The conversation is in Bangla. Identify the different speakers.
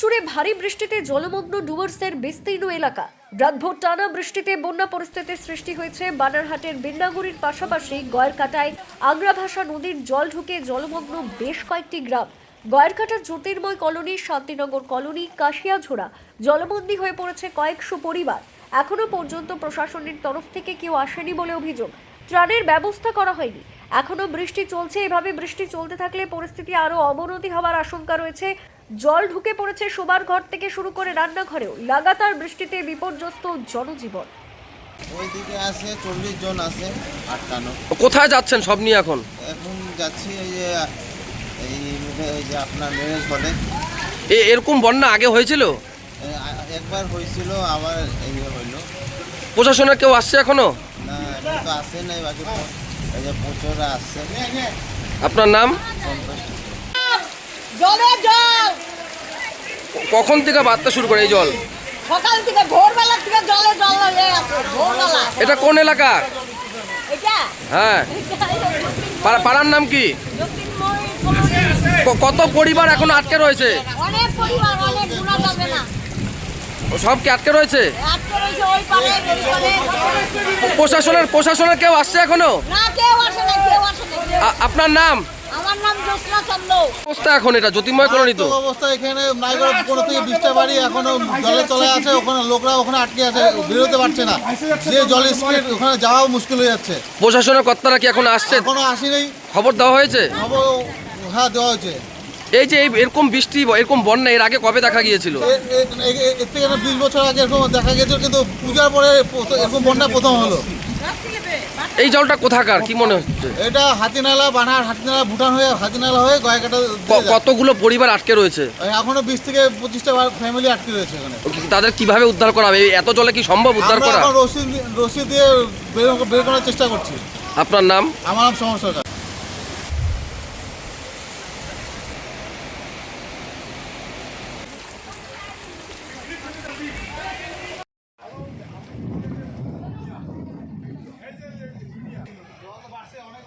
Speaker 1: জুড়ে ভারী বৃষ্টিতে জলমগ্ন ডুয়ার্সের বিস্তীর্ণ এলাকা। রাতভর টানা বৃষ্টিতে বন্যা সৃষ্টি হয়েছে। বানারহাটের পাশাপাশি গয়েরকাটায় নদীর জল ঢুকে জলমগ্ন বেশ কয়েকটি গ্রাম। জ্যোতির্ময় কলোনি, শান্তিনগর কলোনি, কাশিয়াঝোড়া জলবন্দী হয়ে পড়েছে কয়েকশো পরিবার। এখনও পর্যন্ত প্রশাসনের তরফ থেকে কেউ আসেনি বলে অভিযোগ। ত্রাণের ব্যবস্থা করা হয়নি। এখনও বৃষ্টি চলছে। এভাবে বৃষ্টি চলতে থাকলে পরিস্থিতি আরও অবনতি হওয়ার আশঙ্কা রয়েছে। জল ঢুকে পড়েছে শোবার ঘর থেকে শুরু করে রান্নাঘরেও। লাগাতার বৃষ্টিতে বিপর্যস্ত জনজীবন।
Speaker 2: ওইদিকে আছে চল্লিশ জন আছে আটকানো।
Speaker 3: কোথায় যাচ্ছেন সব নিয়ে এখন?
Speaker 2: এখন যাচ্ছি এই যে এই এই যে আপনার ম্যারেজ হলে।
Speaker 3: এ এরকম বন্যা আগে হয়েছিল?
Speaker 2: আ- একবার হয়েছিল আবার এই হইল।
Speaker 3: প্রশাসনের কেউ আসছে এখনও?
Speaker 2: না এখন তো আসে নাই বাকি প- এই যে প্রচুর আসছে।
Speaker 3: আপনার নাম?
Speaker 4: জলে জল!
Speaker 3: কখন থেকে বাড়তে শুরু করে এই জল?
Speaker 4: সকাল থেকে ভোরবেলা থেকে জলে জল হয়ে আছে ভোরবেলা।
Speaker 3: এটা কোন এলাকা?
Speaker 4: এটা?
Speaker 3: হ্যাঁ। পাড়া- পাড়ার নাম কি? কত পরিবার এখন আটকে রয়েছে?
Speaker 4: অনেক পরিবার অনেক গুণা যাবে না।
Speaker 3: সব কি আটকে রয়েছে? প্রশাসনের প্রশাসনের কেউ আসছে এখনও? আপনার নাম?
Speaker 4: নাম জ্যোৎস্না চন্দ্র।
Speaker 3: অবস্থা এখন এটা জ্যোতির্ময় কলোনি তো।
Speaker 5: অবস্থা এখানে নাইগড় কোনো থেকে বিশটা বাড়ি এখনও জলে তলায় আছে ওখানে লোকরা ওখানে আটকে আছে বেরোতে পারছে না। যে জলের স্পিড ওখানে যাওয়াও মুশকিল হয়ে যাচ্ছে।
Speaker 3: প্রশাসনের কর্তারা কি এখন আসছে?
Speaker 5: এখনও আসেনি।
Speaker 3: খবর দেওয়া হয়েছে?
Speaker 5: খবর হ্যাঁ দেওয়া হয়েছে।
Speaker 3: এই যে এই- এরকম বৃষ্টি এরকম বন্যা এর আগে কবে দেখা গিয়েছিল?
Speaker 5: এর থেকে বিশ বছর আগে এরকম দেখা গেছিল কিন্তু পূজার পরে এরকম বন্যা প্রথম হলো।
Speaker 3: এই জলটা কোথাকার? কি মনে হচ্ছে?
Speaker 5: এটা হাতিনালা বানার হাতিনালা ভুটান হয়ে হাতিনালা হয়ে গয়কাটা
Speaker 3: কতগুলো পরিবার আটকে রয়েছে?
Speaker 5: এখনও বিশ থেকে পঁচিশটা ফ্যামিলি আটকে রয়েছে এখানে।
Speaker 3: তাদের কীভাবে উদ্ধার করা হবে? এত জলে কি সম্ভব উদ্ধার করা?
Speaker 5: রশি রশি দিয়ে বের বের করার চেষ্টা করছি।
Speaker 3: আপনার নাম?
Speaker 5: আমার নাম সমস্যা